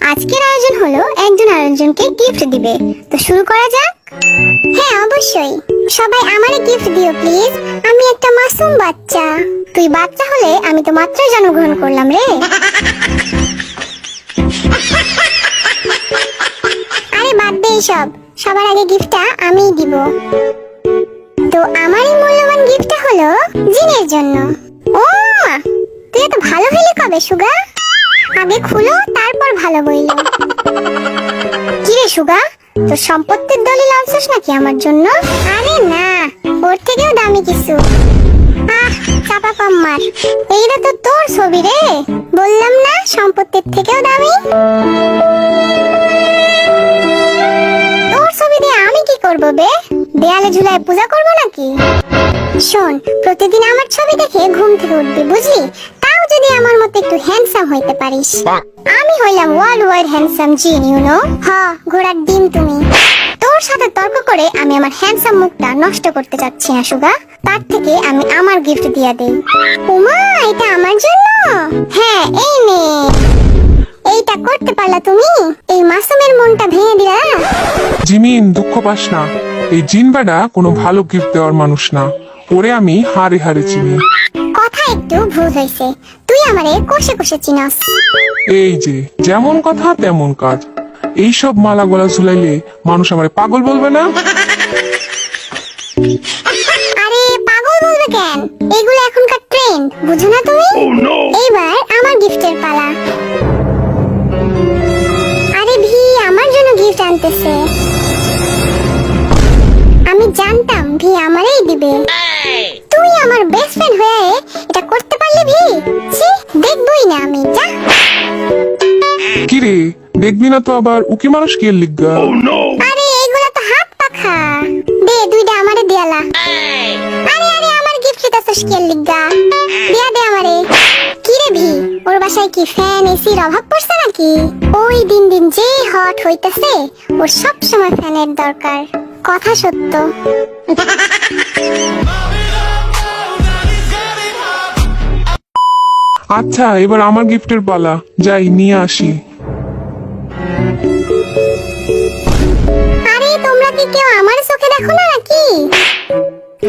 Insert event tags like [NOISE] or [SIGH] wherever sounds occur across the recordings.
আজকের আয়োজন হলো একজন আরেকজনকে গিফট দিবে। তো শুরু করা যাক। হ্যাঁ অবশ্যই। সবাই আমারে গিফট দিও প্লিজ আমি একটা মাসুম বাচ্চা। তুই বাচ্চা হলে আমি তো মাত্রই জন্মগ্রহণ করলাম রে। আরে, বাদ দে সব সবার আগে গিফটটা আমিই দিব। তো আমার এই মূল্যবান গিফটটা হলো জিনের জন্য। ও তুই এত ভালো হলি কবে, সুগা? আগে খুলো, তারপর ভালো বইলো। কি রে সুগা, তোর সম্পত্তির দলিল আনছিস নাকি আমার জন্য? আরে না, ওর থেকেও দামি কিছু। আহ, চাপা কম মার এইটা তো তোর ছবি রে। বললাম না, সম্পত্তির থেকেও দামি? তোর ছবি দিয়ে আমি কি করব বে? দেয়ালে ঝুলায় পূজা করব নাকি? শোন, প্রতিদিন আমার ছবি দেখে ঘুম থেকে উঠবি, বুঝলি? যদি আমার মতো একটু হ্যান্ডসাম হইতে পারিস। আমি হইলাম ওয়ার্ল্ড ওয়াইড হ্যান্ডসাম জিন ইউ নো হ ঘোড়ার ডিম তুমি। তোর সাথে তর্ক করে আমি আমার হ্যান্ডসাম মুখটা নষ্ট করতে চাচ্ছি না সুগা তার থেকে আমি আমার গিফট দিয়া দেই। উমা, এটা আমার জন্য? হ্যাঁ এই নে। এইটা করতে পারলা তুমি? এই মাসুমের মনটা ভেঙে দিলা। জিমিন, দুঃখ পাস না। এই জিন বেটা কোনো ভালো গিফট দেওয়ার মানুষ না। ওরে আমি হারে হারে চিনি। একটু ভুল হয়েছে। তুই আমারে কষে কষে চিনাস। এই যে যেমন কথা তেমন কাজ। এইসব মালা গলা ঝুলাইলে মানুষ আমারে পাগল বলবে না? আরে পাগল বলবে কেন? এগুলো এখনকার ট্রেন্ড বুঝো না তুমি? এইবার আমার গিফটের পালা। আরে ভি আমার জন্য গিফট আনতেছে। আমি জানতাম ভি আমারই দিবে। আমার বেস্ট ফ্রেন্ড হয়ে এটা করতে পারলি ভি? ছি দেখবই না আমি যা। কিরে দেখবি না তো আবার উকি মানুষ কে লিখগা আরে এগুলা তো হাত পাখা। দে দুইটা আমারে দিয়ালা আরে আরে আমার গিফট দিতাছস কে লিগা? দিয়া দে আমারে। কি রে ভি? ওর বাসায় কি ফ্যান এসির অভাব পড়ছে নাকি? ওই দিন দিন যে হট হইতাছে ওর সব সময় ফ্যানের দরকার। কথা সত্য। [LAUGHS] আচ্ছা এবার আমার গিফটের পালা। যাই নিয়ে আসি। আরে তোমরা কি কেউ আমার চোখে দেখো না নাকি?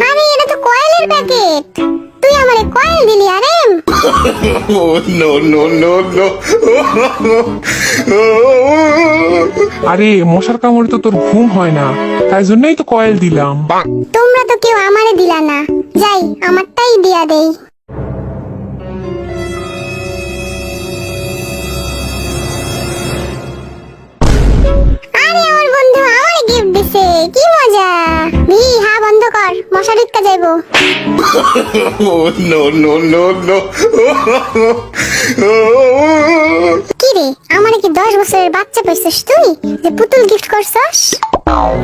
আরে এটা তো কয়েলের প্যাকেট। তুই আমারে কয়েল দিলি আরে no no no no! আরে মশার কামড়ে তো তোর ঘুম হয় না। তাই জন্যই তো কয়েল দিলাম। তোমরা তো কেউ আমারে দিলা না। যাই আমারটাই দিয়া দেই। কি মজা? ভি হা বন্ধ কর মশা ঢুকতে যাইবো। no no no no! কি রে আমারে কি দশ বছরের বাচ্চা পাইছিস তুই যে পুতুল গিফট করছস?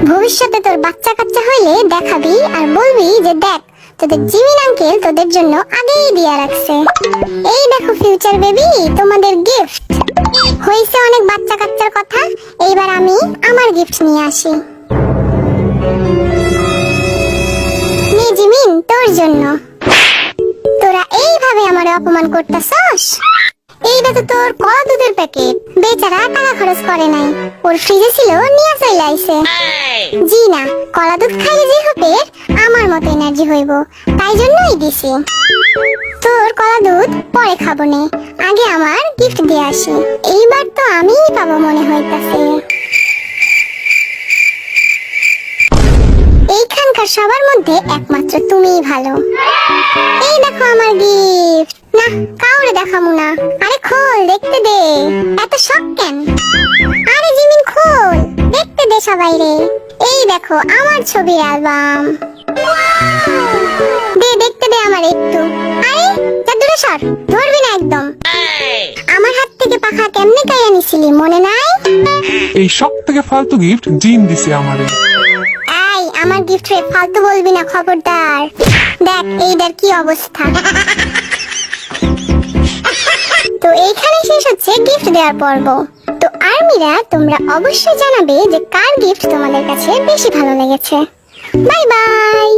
ভবিষ্যতে তোর বাচ্চা কাচ্চা হইলে দেখাবি আর বলবি যে দেখ তোদের জিমিন আঙ্কেল তোদের জন্য আগেই দিয়া রাখছে। এই দেখো ফিউচার বেবি তোমাদের গিফট হয়েছে অনেক বাচ্চা কাচ্চার কথা এইবার আমি আমার গিফট নিয়ে আসি। তোর জন্য। তোরা এইভাবে আমারে অপমান করতেছস? এইটা তো তোর কলা দুধের প্যাকেট বেচারা টাকা খরচ করে নাই। ওর ফ্রিজে ছিল, নিয়ে চলে আইছে। জি না, কলা দুধ খাইলে যে হবে আমার মতো এনার্জি হইব, তাই জন্যই দিছি। তোর কলা দুধ পরে খাব নে। আগে আমার গিফট দিয়ে আসি। এইবার তো আমিই পাবো মনে হইতাছে। এইখানকার সবার মধ্যে একমাত্র তুমিই ভালো। এই দেখো আমার গিফট না কাউরে দেখামু না। আরে খোল দেখতে দে। এত শখ কেন? আরে জিমিন খোল দেখতে দে সবাই রে এই দেখো আমার ছবির অ্যালবাম দে দেখতে দে আমার একটু। আরে যা দূরে সর ধরবি না একদম। আমার হাত থেকে পাখা কেমনে কাইয়া নিছিলি মনে নাই? এই সব থেকে ফালতু গিফট জিন দিছে আমারে। আমার গিফট রে ফালতু বলবি না, খবরদার। দেখ, এইটার কি অবস্থা। তো এইখানে শেষ হচ্ছে গিফট দেওয়ার পর্ব। তো আর্মিরা, তোমরা অবশ্যই জানাবে যে কার গিফট তোমাদের কাছে বেশি ভালো লেগেছে। Bye bye.